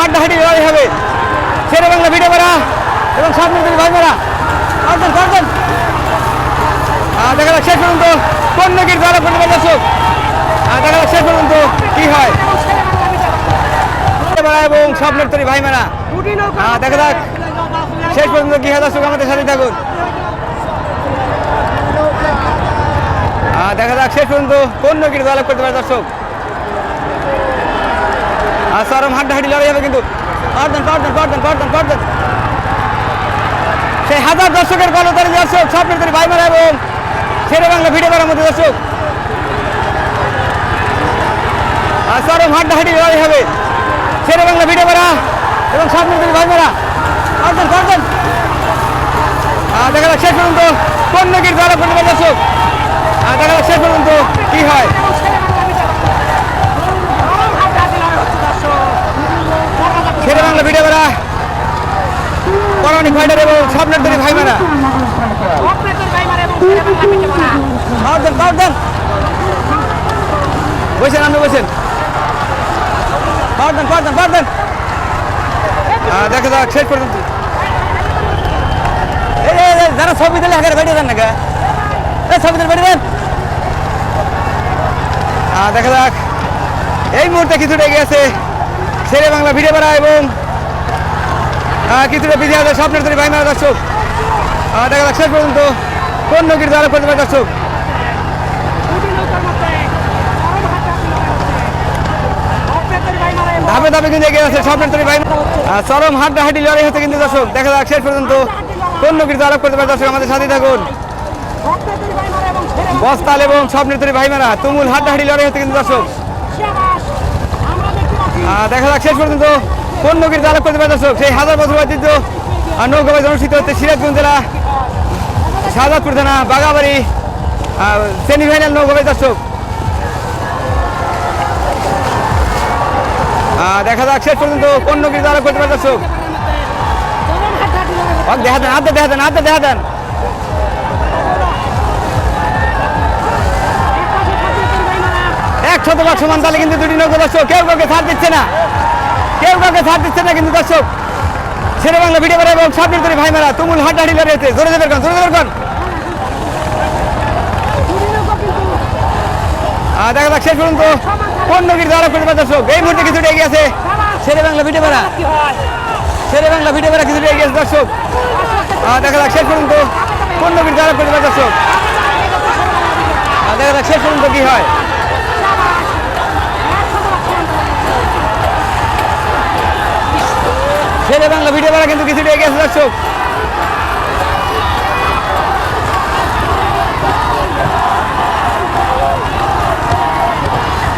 হাড্ডাহাড্ডি লড়াই হবে। শেরে বাংলা ভিডিও করা এবং সামনে ভাই মারা। অর্জন অর্জন দেখা যাক শেষ পর্যন্ত কোন নদীর দ্বারা পারে দর্শক দেখা শেষ পর্যন্ত কি হয়। এবং স্বপ্নের তরি ভাই মারা। দেখা যাক শেষ পর্যন্ত কি হয়। দর্শক, আমাদের সাথে থাকুন। দেখা যাক শেষ পর্যন্ত কোন নদীর দ্বারা করতে পারে দর্শক। আর সরম হাড্ডাহাড্ডি লড়াই হবে কিন্তু। পারতেন পারতেন পারতেন পারতেন পারতেন সেই হাজার দর্শকের গণতারি দর্শক স্বপ্নের তরি ভাই মারা এবং শেরে বাংলা ভিডিও করার মধ্যে দর্শক। আর সরম হাড্ডাহাড্ডি লড়াই হবে। শেরে বাংলা ভিডিও করা এবং স্বপ্নের তরি ভাই মারা পারতেন পারতেন দেখা যাক শেষ পর্যন্ত কোন নদীর দ্বারা করতে পারে দর্শক দেখা যাক শেষ পর্যন্ত কি হয় শেরে বাংলা ভিডিও করা পরাণিক ফাইটার এবং স্বপ্নের তরি ভাই মারা পাওয়ার দেন পাওয়ার দেন বসেন আপনি বসেন। পাওয়ার দেন পাওয়ার দেন পাওয়ার দেন দেখা যাক শেষ পর্যন্ত। যারা ছবি দিলে হাজার বেড়ে নাকি? এই ছবি দিলে বেড়ে দেন। আহ, দেখা যাক। এই মুহূর্তে কিছুটা এগিয়ে আছে শেরে বাংলা ভিডিও করা এবং আহ, কিছুটা পিছিয়ে আছে স্বপ্নের তরি ভাই মারা দর্শক। আহ, দেখা যাক শেষ পর্যন্ত। কোন নদীর দ্বারা করতে পারে ধাপে ধাপে কিন্তু এগিয়ে আছে স্বপ্নের তরি ভাই চরম হাড্ডাহাড্ডি লড়াই হচ্ছে কিন্তু দর্শক, দেখা যাক শেষ পর্যন্ত কোন নদীর দ্বারা করতে পারে দর্শক, আমাদের সাথে থাকুন। বস্তাল এবং স্বপ্নের তরি ভাই মারা তুমুল হাড্ডাহাড্ডি লড়াই হচ্ছে কিন্তু দর্শক। দেখা যাক শেষ পর্যন্ত কোন নদীর দ্বারা করতে পারে দর্শক, সেই হাজার বছর ঐতিহ্য আর নৌকাবাজ অনুষ্ঠিত হচ্ছে সিরাজগঞ্জ জেলা শাহজাদপুর থানা বাগাবাড়ি সেমিফাইনাল নৌকাবাজ দর্শক। দেখা যাক, শেষ পর্যন্ত কোন নদীর দ্বারা করতে পারে দর্শক। দেখা দেন, হাতে দেখা দেন, হাতে দেখা দেন। এক শতভাগ সমান তাহলে কিন্তু দুটি নৌকা দর্শক, কেউ কাউকে ছাড় দিচ্ছে না। কেউ কাউকে ছাড় দিচ্ছে না কিন্তু দর্শক। ছেলে বাংলা ভিডিও করে এবং সাবমিট করে ভাই মারা তুমুল হাড্ডাহাড্ডি লড়াইছে জোরে দেবের গান জোরে দেবের গান। দেখা যাক শেষ পর্যন্ত কোন নদীর দ্বারা করতে পারে দর্শক। এই মুহূর্তে কিছুটা এগিয়ে আছে ছেলে বাংলা ভিডিও করা ছেলে বাংলা ভিডিও করা কিছুটা এগিয়ে আছে দর্শক। দেখা যাক শেষ পর্যন্ত কোন নদীর দ্বারা করতে পারে দর্শক। আহ, দেখা যাক শেষ পর্যন্ত কি হয়। ছেলে বাংলা ভিডিও করা কিন্তু কিছুটা এগিয়ে আছে দর্শক।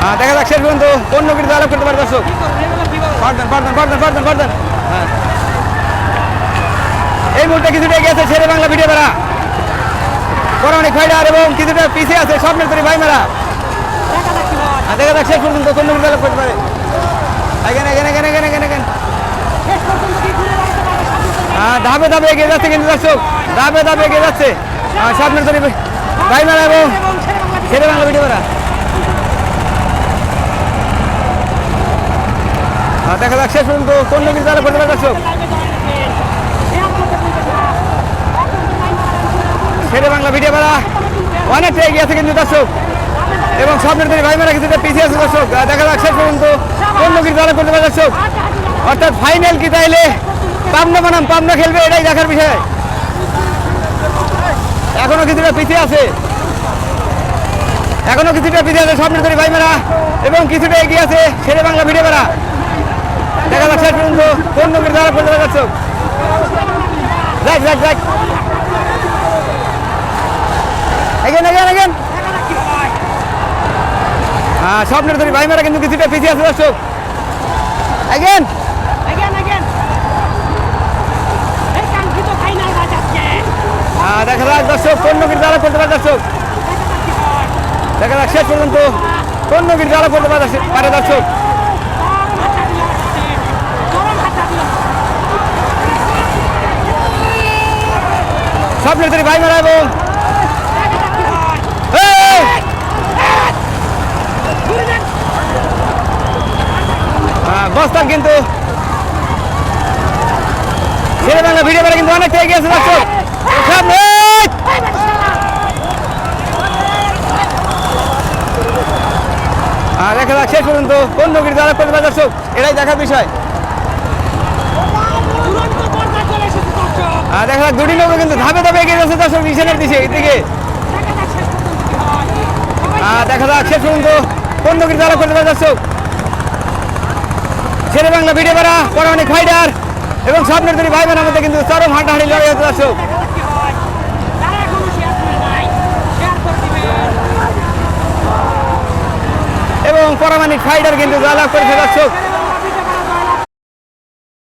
আহ, দেখা যাক শেষ পর্যন্ত কোন নদীর দ্বারা করতে পারে দর্শক। হ্যাঁ। এই মুহূর্তে কিছুটা এগিয়ে আছে ছেলে বাংলা ভিডিও করা পৌরাণিক ফাইডার এবং কিছুটা পিছিয়ে আছে স্বপ্নের তরি ভাই আর দেখা যাক শেষ পর্যন্ত কোন নদীর দ্বারা করতে পারে। এখানে এখানে এখানে এখানে এখানে হ্যাঁ ধাপে ধাপে এগিয়ে যাচ্ছে কিন্তু দর্শক, ধাপে ধাপে এগিয়ে যাচ্ছে। আর স্বপ্নের তরি ভাই মেরা এবং ছেলে বাংলা ভিডিও করা দেখা যাক শেষ পর্যন্ত কোন নদীর দ্বারা করতে পারে দর্শক। শেরে বাংলা ভিডিও করা অনেকটা এগিয়ে আছে কিন্তু দর্শক। এবং স্বপ্নের তৈরি ভাই মেরা কিছুটা পিছিয়ে আছে দর্শক। দেখা যাক শেষ পর্যন্ত কোন নদীর দ্বারা করতে পারে দর্শক। অর্থাৎ ফাইনাল কি তাইলে? পাবনা বানাম, পাবনা খেলবে, এটাই দেখার বিষয়। এখনও কিছুটা পিছিয়ে আছে। এখনও কিছুটা পিছিয়ে আছে স্বপ্নের তৈরি ভাই মেরা এবং কিছুটা এগিয়ে আছে শেরে বাংলা ভিডিও করা দেখা শেষ পর্যন্ত কোন নদীর দ্বারা যাক এগেন এগেন এগেন হ্যাঁ স্বপ্নের তৈরি ভাই মেরা কিন্তু কিছুটা পিছিয়ে আছে দর্শক হ্যাঁ দেখা যাক দর্শক কোন নদীর দ্বারা করতে পারে দর্শক দেখা যাক শেষ পর্যন্ত কোন নদীর দ্বারা করতে পারে দর্শক- স্বপ্নের তৈরি ভাই মেরা এবং! হ্যাঁ, কিন্তু শেরে বাংলা ভিডিও বেলা কিন্তু অনেকটা এগিয়ে আছে দর্শক সামনে আর দেখা যাক, শেষ পর্যন্ত কোন নগরী দ্বারা করতে পারে দর্শক? এটাই দেখার বিষয়। আর দেখা যাক, দুটি নৌকা কিন্তু ধাপে ধাপে এগিয়ে যাচ্ছে দর্শক মিশনের দিকে এদিকে। আর দেখা যাক, শেষ পর্যন্ত কোন নগরী দ্বারা করতে পারে দর্শক? ছেলে বাংলা ভিডিও বেড়া পরামানিক ফাইটার এবং স্বপ্নের দুটি ভাই বোনের মধ্যে কিন্তু চরম হাঁটাহাঁটি লড়াই হচ্ছে দর্শক এবং পরামানিক ফাইটার কিন্তু জয়লাভ করেছে দর্শক